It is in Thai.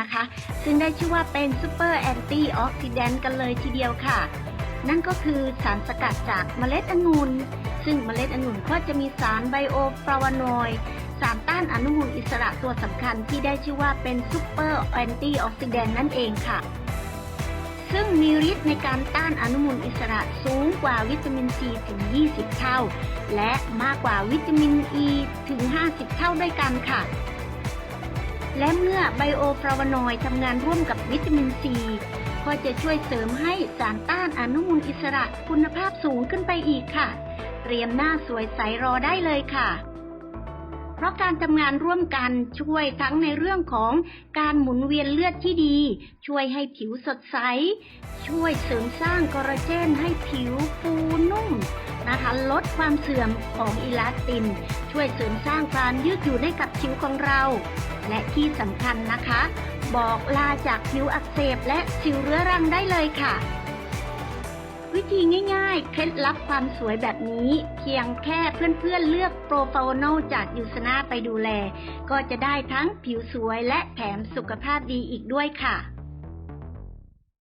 นะคะ ซึ่งได้ชื่อว่าเป็นซูเปอร์แอนตี้ออกซิแดนต์กันเลยทีเดียวค่ะ นั่นก็คือสารสกัดจากเมล็ดองุ่นซึ่งเมล็ดองุ่นก็จะมีสารไบโอฟลาวานอยด์สารต้านอนุมูลอิสระตัวสำคัญที่ได้ชื่อว่าเป็นซูเปอร์แอนตี้ออกซิแดนต์นั่นเองค่ะ ซึ่งมีฤทธิ์ในการต้านอนุมูลอิสระสูงกว่าวิตามินซีถึง 20 เท่า และมากกว่าวิตามินอ e ีถึง 50 เท่าด้วยกันค่ะ และเมื่อไบโอฟลาวานอยด์ทำงานร่วมกับวิตามินซีก็จะช่วยเสริมให้สารต้านอนุมูลอิสระคุณภาพสูงขึ้นไปอีกค่ะ เตรียมหน้าสวยใสรอได้เลยค่ะเพราะการทำงานร่วมกันช่วยทั้งในเรื่องของการหมุนเวียนเลือดที่ดี ช่วยให้ผิวสดใส ช่วยเสริมสร้างคอลลาเจนให้ผิวฟู นะคะลดความเสื่อมของอิลาสติน ช่วยเสริมสร้างการยืดหยุ่นให้กับผิวของเรา และที่สำคัญนะคะ บอกลาจากผิวอักเสบและสิวเรื้อรังได้เลยค่ะ วิธีง่ายๆ เคล็ดลับความสวยแบบนี้ เพียงแค่เพื่อนๆเลือกโปรฟาโนจากยูสนาไปดูแล ก็จะได้ทั้งผิวสวยและแถมสุขภาพดีอีกด้วยค่ะ